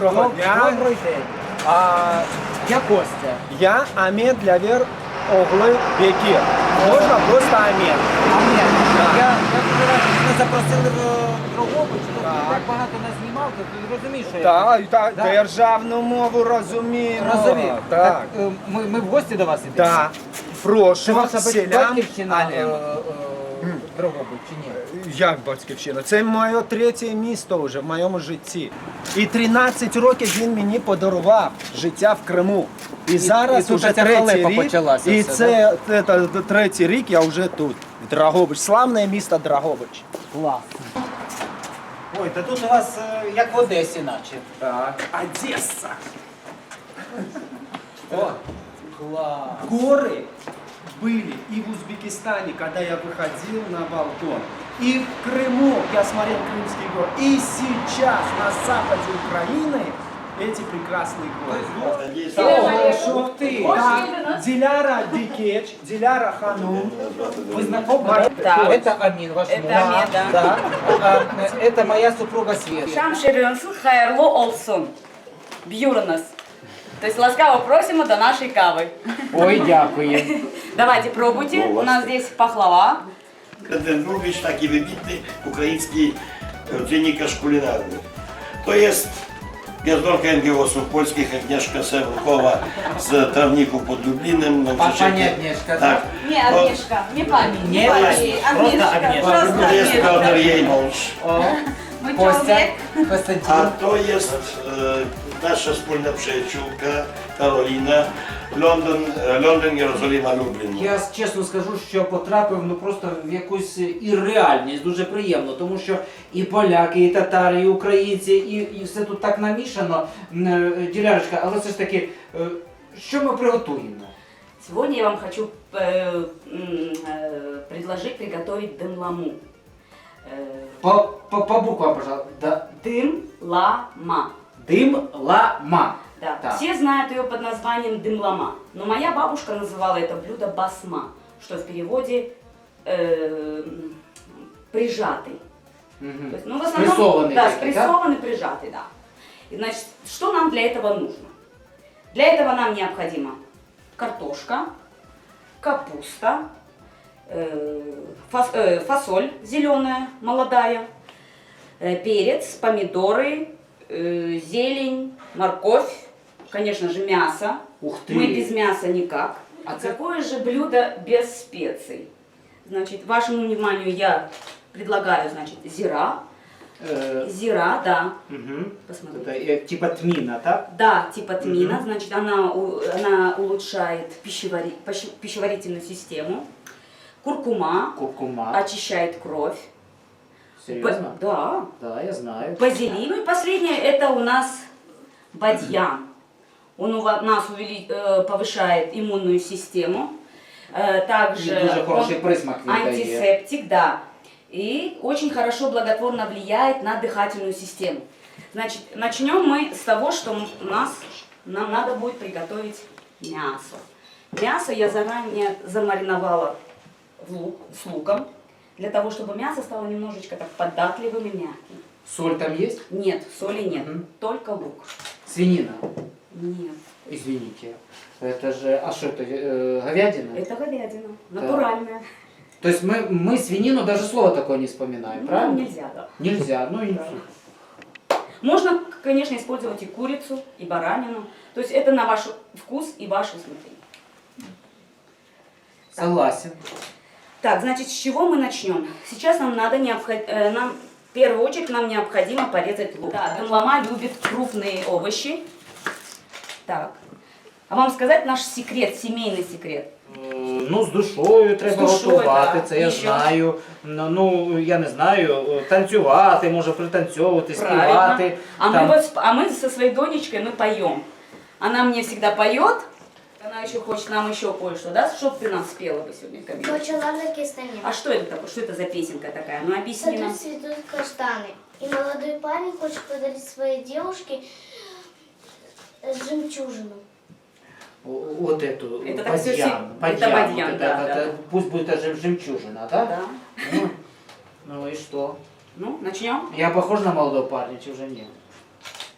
Доброго дня. Добрий день. А, я Костя. Я Амед Лявер Оглы Бекир. Можно просто Амед. А ні, я, я мене запросили в Дрогобич, то Так. так багато не знімав, то ти розумієш, що я Так, так, Да. державну мову розуміємо. розумію. Так. е, ми, ми в гості до вас ідемо. Так. Це Прошу ваша селян. батьківщина е, Алем. е, чи ні? Як батьківщина? Це моє третє місто вже в моєму житті. І 13 років він мені подарував життя в Криму. І зараз і тут уже ця третій халепа рік. почалася І все, це, це, це третій рік я вже тут. В Драгобич. Славне місто Драгобич. Клас. Ой, та тут у вас е, як в Одесі, наче. Так. Одеса. О, клас. Горы были и в Узбекистане, когда я выходил на балкон, и в Крыму, я смотрел Крымский город, и сейчас на западе Украины эти прекрасные горы. Ух ти. Да, Диляра Дикеч, Диляра Ханум. Вы знакомы? Да. Это Амин, ваш Это муж. Амин, да. Да. А, э, Это моя супруга Света. Шам Шеренсл Хайрло Олсон. Бьюрнес. То есть ласкаво просимо до нашей кавы. Ой, дякую. Давайте пробуйте. У нас здесь пахлава. Wybitny ukraiński dziennikarz kulinarny. To jest gwiazdorka NGO-sów polskich Agnieszka Sewruchowa z Trawników pod Lublinem. No, Pa- przecież- pani Agnieszka, Tak. Не, Агнешка, не память. Не память, просто Агнешка. Просто Агнешка. jej mąż. О, Мы Костя, Константин. to jest e, nasza wspólna przyjaciółka Karolina. Londyn, e, Londyn Jerozolima, Lublin. Я чесно скажу, що потрапив ну просто в якусь ірреальність, дуже приємно, тому що і поляки, і татари, і українці, і, і все тут так намішано. М, е, Ділярочка, але все ж таки, е, що ми приготуємо? Сегодня я вам хочу э, м, э, предложить приготовить дымламу. Э, По, по, по буквам, пожалуйста. Да. Дым-лама. Дим лама. Да. Так. Все знают ее под названием дымлама. Но моя бабушка называла это блюдо басма, что в переводе э, прижатый. Мгм. То есть, ну, в основном, Спрессованный Да, да? спрессованный, прижатый, да. И, значит, что нам для этого нужно? Для этого нам необходима картошка, капуста, э, э, фасоль зеленая, молодая, э, перец, помидоры, э, зелень, морковь, конечно же, мясо. Ух ты. Мы без мяса никак. А какое же блюдо без специй? Значит, вашему вниманию я предлагаю, значит, зира. Е, Зира, да, посмотрите. Это, е, типа тміна, так? Да, типа тмина, значит, она, она улучшает пищевари- пищ- пищеварительную систему. Куркума Куркума. очищает кровь. Серйозно? Ба- Да. Да, я знаю. Базилик. И последнее, это у нас бадьян. Он у нас увели- э, повышает иммунную систему. Э, Также И дуже хороший он присмак він дає. антисептик, да. И очень хорошо благотворно влияет на дыхательную систему. Значит, начнем мы с того, что у нас нам надо будет приготовить мясо. Мясо я заранее замариновала в лук, с луком, для того, чтобы мясо стало немножечко так податливым и мягким. Соль там есть? Нет, соли нет, Мгм. только лук. Свинина. Нет, Извините. Это же, а что это, э, говядина? это говядина, натуральная. То есть мы, мы свинину даже слово такое не вспоминаем, Ну, правильно? нельзя, да. Нельзя, ну и Да. Можно, конечно, использовать и курицу, и баранину. То есть это на ваш вкус и ваше усмотрение. согласен. Так, значит, с чего мы начнем? Сейчас нам надо необход- э, нам в первую очередь нам необходимо порезать лук. Да, Дымлама любит крупные овощи. Так. А вам сказать наш секрет, семейный секрет? Ну, з душою треба душою, готувати, так. це я І що? знаю. Ну, ну, я не знаю, танцювати, може пританцьовувати, співати. А, мы там. вот, сп- а мы со своей Донечкой мы поем. Она мне всегда поет. Она еще хочет нам еще кое-что, да? Что б ты нам спела бы сегодня, Камила? Почала на кистані. А что это такое? Что это за песенка такая? Ну объясни нам. Цветут каштаны. И молодой парень хочет подарить своей девушке э, жемчужину. Вот эту, Это так всё бадьян, все- это бадьян, вот да, это, да. это пусть будет даже жемчужина, да? Да. Ну, ну и что? Ну, начнем? Я похож на молодого парня, чи уже нет?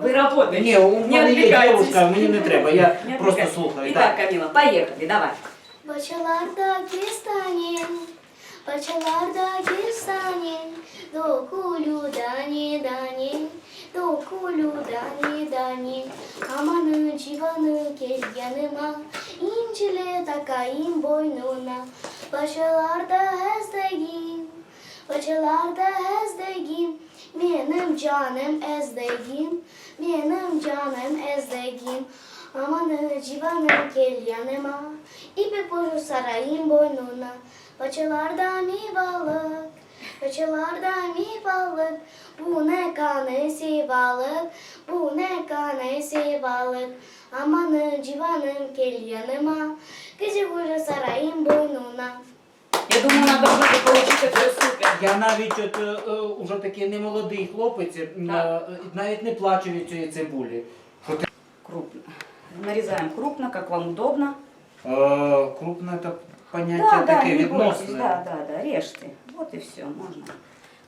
Вы работаете. Ні, у не мене є отвлекайтесь. дівчинка, мені не треба, я Не просто отвлекайтесь. слухаю. Итак, Так. Камила, поехали, давай. Başalarda kestanen, başalarda kestanen, dokulu dani dani, dokulu dani dani. Amanı civanı gel yanıma, incile takayım boynuna. Başalarda ezdegim, başalarda ezdegim, benim canım ezdegim, benim canım ezdegim. Amanı civanı gel yanıma, ipi boyu sarayım boynuna. Paçalarda mi balık, paçalarda mi balık. Bu ne kanesi balık, bu ne kanesi balık. Amanı civanım gel yanıma, gece boyu sarayım boynuna. Я думаю, она должна бы получить это супер. Я навіть от е, е, уже такий немолодий хлопець, е, Так. е, навіть не плачу від цієї цибулі. Що ти Крупно. Нарезаем крупно, как вам удобно. е, крупне та поняття Да, да, таке не бойтесь, відносне. да, да, да, режьте. Вот и все, можно.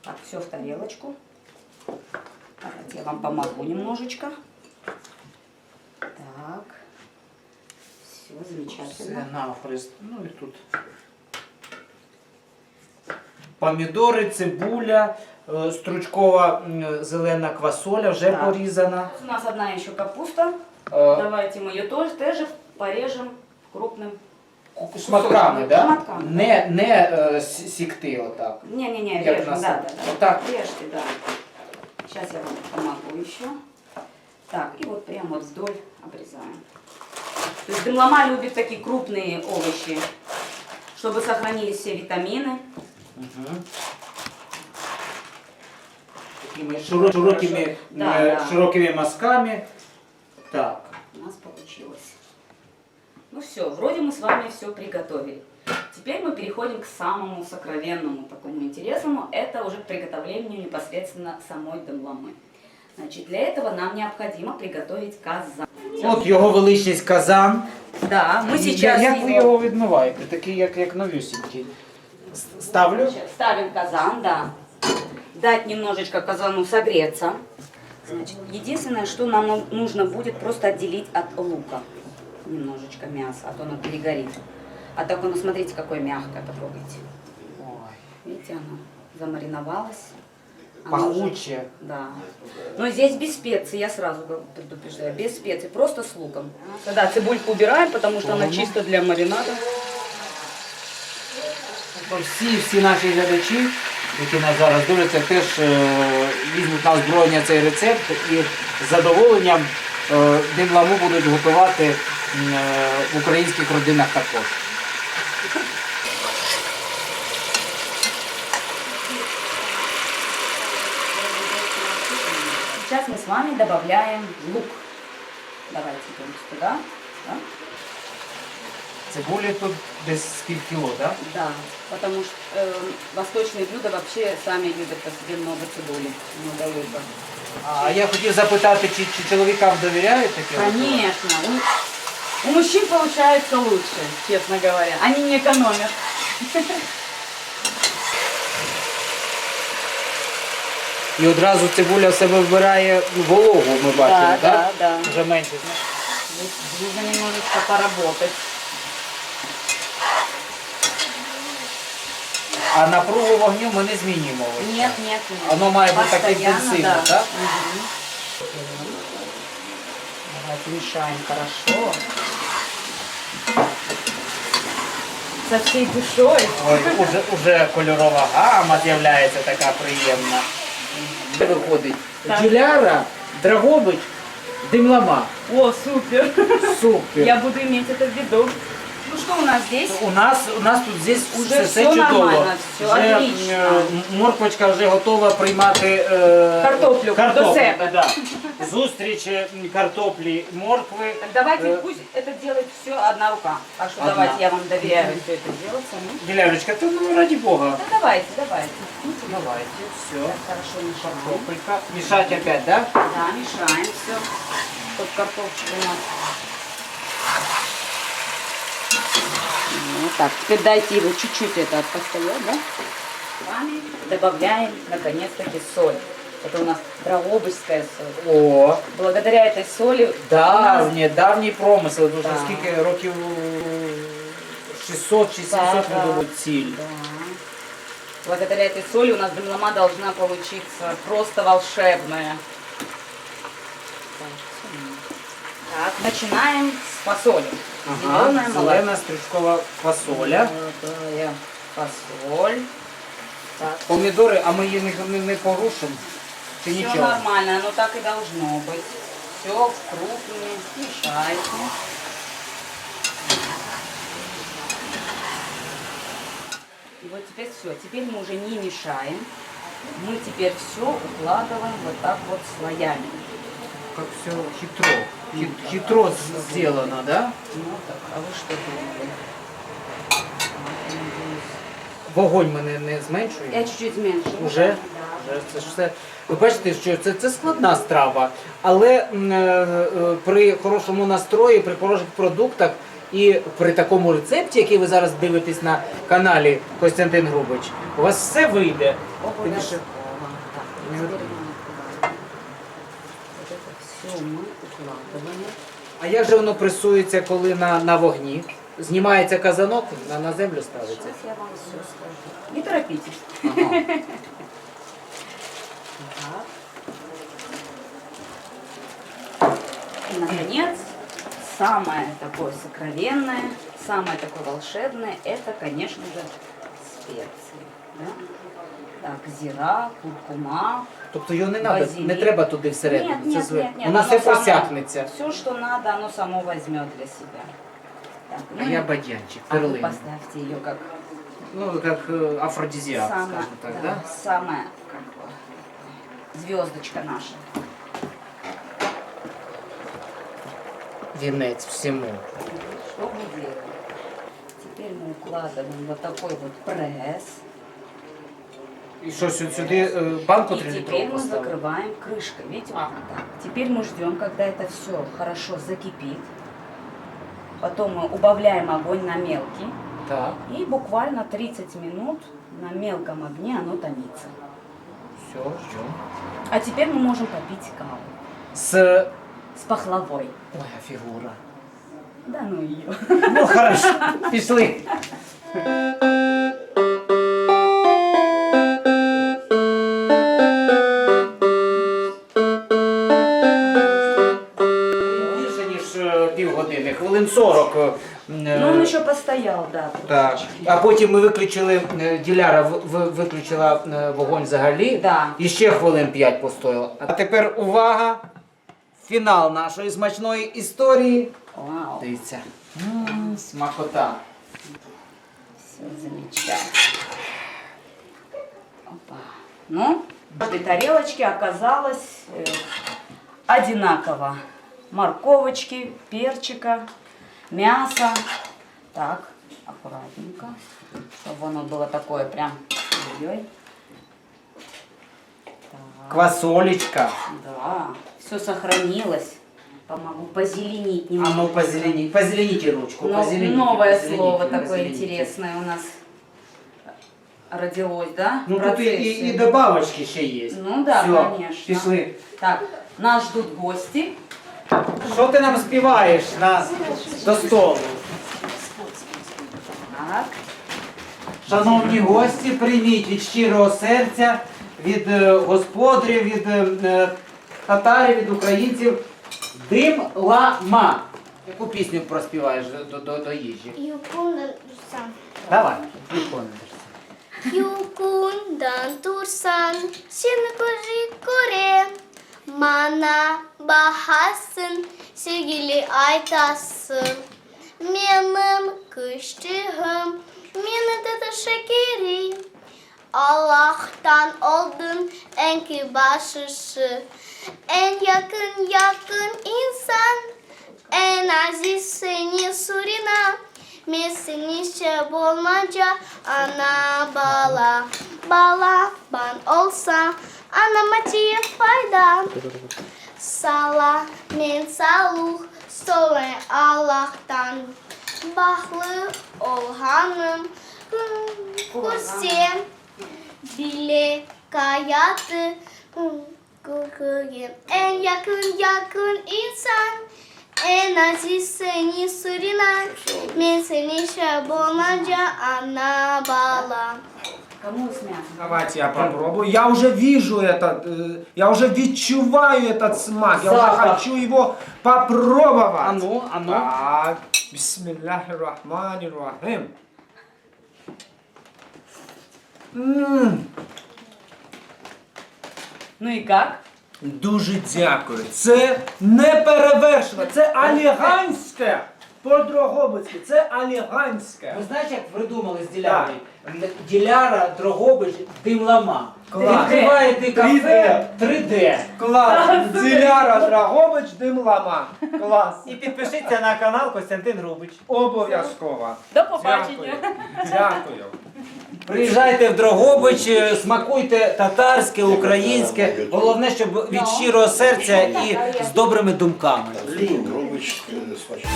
Так, все в тарелочку. Давайте я вам помогу немножечко. Так. Все, Все замечательно. навхрест. Ну і тут. Помідори, цибуля, е, стручкова м, зелена квасоля вже Так. порізана. У нас одна еще капуста. Е, Давайте мы ее тоже, тоже порежем крупным. Шматками, да? Шматками. Не, не е, с- сікти отак. Не-не-не, Як режем, нас- да, да, да. Вот так? Режьте, да. Сейчас я вам помогу еще. Так, и вот прямо вот вдоль обрезаем. То есть дымлома любит такие крупные овощи, чтобы сохранились все витамины. Угу. Такими широ- широкими, Да, е, да. широкими мазками. Так. У нас получилось. Ну все, вроде мы с вами все приготовили. Теперь мы переходим к самому сокровенному, такому интересному. Это уже к приготовлению непосредственно самой дымломы. Значит, для этого нам необходимо приготовить казан. От його величність казан. Да, мы Я- сейчас Як ви его- його відмиваєте? Такий, як, як новюсінький. Ставлю. Ставим казан, да. Дать немножечко казану согреться. Значит, единственное, что нам ну- нужно будет просто отделить от лука. Немножечко мяса, а то оно перегорит. А так оно, смотрите, какое мягкое, попробуйте. Ой, Видите, оно замариновалось. Оно уже- Пахуче. Да. Но здесь без специй, я сразу предупреждаю, без специй, просто с луком. Да, цибульку убираем, потому что она чисто для маринада. Всі, всі наші глядачі, які нас зараз дивляться, теж е, візьмуть на озброєння цей рецепт і з задоволенням е, димламу будуть готувати е, в українських родинах також. Сейчас мы с вами добавляем лук. Давайте идем сюда. Да? Цибулі тут десь пів кіло, так? Да, потому что э, восточные блюда вообще сами любят по себе много цибули, много лука. А я хотів запитати, чи, чи чоловікам довіряють таке? готувати? Конечно, у, у мужчин получается лучше, честно говоря. Они не экономят. І одразу цибуля в себе вбирає вологу, ми бачимо, да, так? да. Вже менше. Здесь нужно немножечко поработать. А напругу вогню ми не змінюємо. так. нет, нет. Воно має бути так Постоянно, інтенсивно, да. так? Мгм. Давайте мешаем хорошо. Со всей душой. Ой, уже, уже кольорова гама з'являється така приємна. Виходить Так. Джуляра, Драгобич, Димлама. О, супер. Супер. Я буду иметь это в виду. Ну что у нас здесь? У нас, у нас тут здесь Уже все, все всё чудово. нормально, всё вже, отлично. е, морквочка вже готова приймати е, Картоплю до картоплю, себе. Да. Зустріч е, картоплі, моркви. Так давайте Э, пусть это делает все одна рука. Так что Одна. давайте я вам доверяю все это делать самим. Ділярочка, то ну раді Бога. Да давайте, давайте. Давайте, все. Хорошо мешаем. Картопелька. Мішать опять, да? Да, мешаем все. Тут картошечка у нас. Вот так, теперь дайте его чуть-чуть это постоять, да? С вами добавляем наконец-таки соль. Это у нас Драгобычская соль. О, Благодаря этой соли давнє, давній промисел. Дуже Да. скільки років 600 чи 700 Да, ми да. думаю, ціль. Да. Благодаря этой соли у нас блинлома должна получиться просто волшебная. Так, начинаем с фасоли. Ага, Зеленая зелена стручкова фасоля. молодая фасоль. Так, Помідори, а ми її не, не, не порушимо? Чи все нічого? нормально, оно так и должно быть. Все крупными, мешайте. И вот теперь все. Теперь мы уже не мешаем. Мы теперь все укладываем вот так вот слоями. Как все хитро. Хит- хитро сделано, да? Так, а вы что думали? Вогонь ми не, не зменшуємо. Я чуть-чуть зменшу. Уже? Вже Це ж все. Ви бачите, що це, це складна страва, але м, е, е, при хорошому настрої, при хороших продуктах і при такому рецепті, який ви зараз дивитесь на каналі Костянтин Грубич, у вас все вийде. Обов'язково. Так, А як же воно пресується, коли на, на вогні? Знімається казанок, на, на землю ставиться. Сейчас я вам все скажу. Не торопитесь. Ага. Так. И, наконец, самое такое сокровенное, самое такое волшебное, это, конечно же, специи. Да? Так, зира, куркума. Тобто його не, надо, Базилік. не треба туди всередину. Нет, це нет, зве- нет, нет. Воно оно все просякнеться. Все, что надо, оно само возьмет для себя. Так, А ну я бадьянчик, а вы перлин. поставьте ее как Ну, как э, афродизиак, самая, скажем так, да, самая как бы, звездочка наша. Венець всему. Что мы делаем? Теперь мы укладываем вот такой вот пресс. І що, сю- сюди е, банку И 3 теперь літрову мы поставити? закрываем крышкой. Видите? А. вот так. Теперь мы ждем, когда это все хорошо закипит. Потом мы убавляем огонь на мелкий. Так, И буквально 30 минут на мелком огне оно томится. все, ждем. А теперь мы можем попить каву З... с пахлавой. Ой, а фігура. Да ну ее. Ну, хорошо, пішли. Більше, ніж е, півгодини, хвилин 40. е, Ну он еще постоял, да. Так. А потім ми виключили, е, Діляра в- в- виключила е, вогонь взагалі. Да. І ще хвилин 5 постояло. А тепер увага! Фінал нашої смачної історії. Вау. Дивіться. Смакота. Все замечательно. Опа. Ну, в этой тарелочке оказалось э, одинаково. Морковочки, перчика, мясо. Так, аккуратненько, чтобы оно было такое прям... ой-ой. Так, Квасолечка. да, все сохранилось Помогу позеленить А немного. ну позелените, позелените ручку. Но- позелените, новое позелените, слово такое позелените. интересное у нас родилось, да? Ну в тут і, і, процессе. і добавочки ще є. Ну да, Все, конечно. пішли. Так, нас ждут гости. Що ти нам співаєш на, до столу? Так, Шановні гості, прийміть від щирого серця, від е, господарів, від е, е, татарів, від українців Дим лама. Яку пісню проспіваєш до, до, до їжі? Юкундан Турсан. Давай, юкун Юкундан Турсан, Коре, Мана Бахасын, Сегили Айтасын. Менім күштігім, мені деді шекері. Аллахтан олдың әнкі башышы. En yakın yakın insan. En aziz seni surina. Mesin işe bulmaca ana bala. Bala ban olsa anama diye fayda. Sala men saluh soğan Allah'tan. Bahlı ol hanım. Kursiye bile kayatı. Kukuye. En yakın yakın insan. En aziz seni sürünen. Ben seni şabonanca ana bağlan. Давайте я попробую. Я уже вижу этот, э, я уже відчуваю этот смак. Я уже хочу его попробовать. А ну, а ну. Так, бисмиллахир-рахманир-рахим. М, Ну и как? Дуже дякую. Це не перевершено. Це аліганське. По-дрогобицьки, це аліганське. Ви знаєте, як придумали з ділярою? Діляра, Дрогобич, Димлама. Клас. Відкриваєте кафе 3D. Клас. Зіляра Драгобич, дим лама. Клас. І підпишіться на канал Костянтин Грубич. Обов'язково. До Дякую. побачення. Дякую. Приїжджайте в Дрогобич, е, смакуйте татарське, українське. Головне, щоб від щирого серця і з добрими думками. Дрогобич смачно.